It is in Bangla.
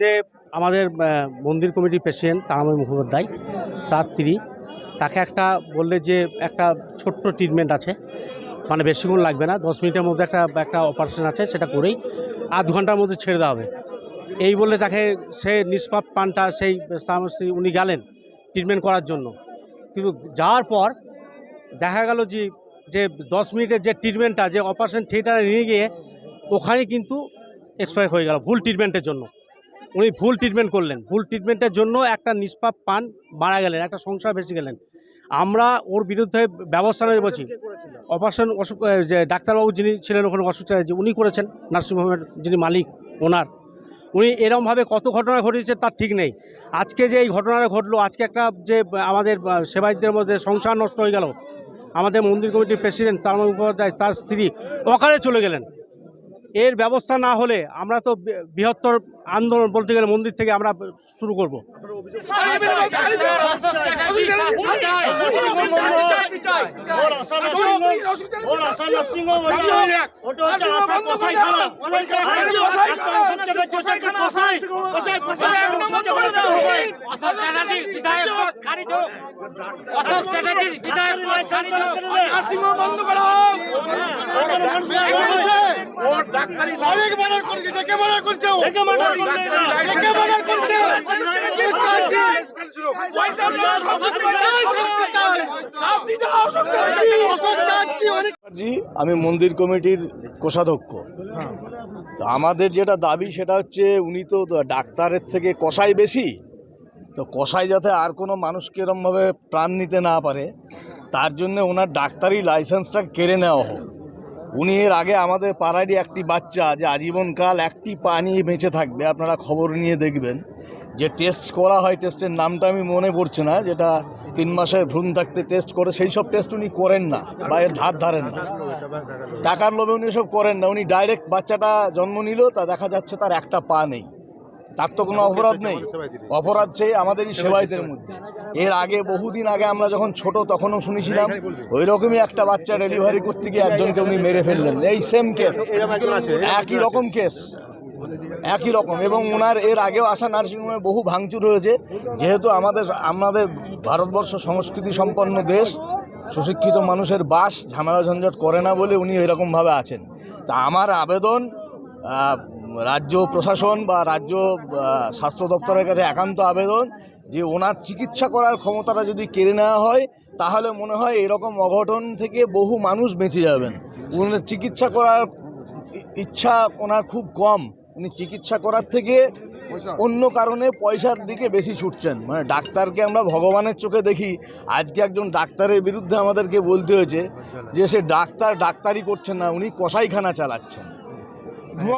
যে আমাদের মন্দির কমিটির প্রেসিডেন্ট তারাময় মুখোপাধ্যায়, তার স্ত্রী, তাকে একটা বললে যে একটা ছোট্ট ট্রিটমেন্ট আছে। মানে বেশিক্ষণ লাগবে না, দশ মিনিটের মধ্যে একটা একটা অপারেশন আছে, সেটা করেই আধ ঘণ্টার মধ্যে ছেড়ে দেওয়া হবে। এই বলে তাকে সে নিষ্পাপ পানটা সেই স্বামী উনি গেলেন ট্রিটমেন্ট করার জন্য। কিন্তু যাওয়ার পর দেখা গেল যে যে দশ মিনিটের যে ট্রিটমেন্টটা যে অপারেশন থিয়েটারে নিয়ে গিয়ে ওখানে কিন্তু এক্সপায়ার হয়ে গেল ভুল ট্রিটমেন্টের জন্য। উনি ভুল ট্রিটমেন্ট করলেন। ভুল ট্রিটমেন্টের জন্য একটা নিষ্পাপ পান মারা গেলেন একটা সংসার বেঁচে গেলেন। আমরা ওর বিরুদ্ধে ব্যবস্থা নেবে বলছি। অপারেশন অসুখ যে ডাক্তারবাবু যিনি ছিলেন ওখানে অসুখ যে উনি করেছেন নার্সিংহোমের যিনি মালিক ওনার। উনি এরমভাবে কত ঘটনা ঘটেছে তার ঠিক নেই। আজকে যে এই ঘটনাটা ঘটলো আজকে একটা যে আমাদের সেবায়িতদের মধ্যে সংসার নষ্ট হয়ে গেল। আমাদের মন্দির কমিটির প্রেসিডেন্ট তার মুখোপাধ্যায় তার স্ত্রী অকালে চলে গেলেন। এর ব্যবস্থা না হলে আমরা তো বৃহত্তর আন্দোলন বলতে গেলে মন্দির থেকে আমরা শুরু করব। করো ওর ডাক্তারি অনেক মার্ডার করেছে ডেকে মার্ডার করছে ডেকে মার্ডার করছে। ডেকে মার্ডার করছে। পয়সা দাও শাস্তি দাও শাস্তি দাও জি আমি মন্দির কমিটির কোষাধ্যক্ষ। তো আমাদের যেটা দাবি সেটা হচ্ছে উনি তো ডাক্তারের থেকে কষাই বেশি। তো কষাই যাতে আর কোনো মানুষকে এরমভাবে প্রাণ নিতে না পারে তার জন্য ওনার ডাক্তারি লাইসেন্সটা কেড়ে নেওয়া হোক। উনি এর আগে আমাদের পাড়ারই একটি বাচ্চা যে আজীবনকাল একটি পা নিয়ে বেঁচে থাকবে, আপনারা খবর নিয়ে দেখবেন। যে টেস্ট করা হয় টেস্টের নামটা আমি মনে পড়ছে না, যেটা তিন মাসের ভ্রূণ থাকতে টেস্ট করে, সেই সব টেস্ট উনি করেন না বা এর ধার ধারেন না। টাকার লোভে উনি সব করেন না, উনি ডাইরেক্ট বাচ্চাটা জন্ম নিল, তা দেখা যাচ্ছে তার একটা পা নেই। তার তো কোনো অপরাধ নেই। অপরাধ সেই আমাদেরই সেবাইতের মধ্যে। এর আগে বহুদিন আগে আমরা যখন ছোট তখনও শুনেছিলাম ওই রকমই একটা বাচ্চা ডেলিভারি করতে গিয়ে একজনকে উনি মেরে ফেললেন। এই সেম কেস একই রকম কেস একই রকম। এবং ওনার এর আগেও আসা নার্সিংহোমে বহু ভাঙচুর হয়েছে। যেহেতু আমাদের আমাদের ভারতবর্ষ সংস্কৃতি সম্পন্ন দেশ সুশিক্ষিত মানুষের বাস ঝামেলা ঝঞ্ঝট করে না বলে উনি এরকমভাবে আছেন। তা আমার আবেদন রাজ্য প্রশাসন বা রাজ্য স্বাস্থ্য দপ্তরের কাছে একান্ত আবেদন যে ওনার চিকিৎসা করার ক্ষমতাটা যদি কেড়ে নেওয়া হয় তাহলে মনে হয় এরকম অঘটন থেকে বহু মানুষ বেঁচে যাবেন। ওনার চিকিৎসা করার ইচ্ছা ওনার খুব কম। উনি চিকিৎসা করার থেকে অন্য কারণে পয়সার দিকে বেশি ছুটছেন। মানে ডাক্তারকে আমরা ভগবানের চোখে দেখি। আজকে একজন ডাক্তারের বিরুদ্ধে আমাদেরকে বলতে হয়েছে যে সে ডাক্তার ডাক্তারি করছেন না উনি কসাইখানা চালাচ্ছেন।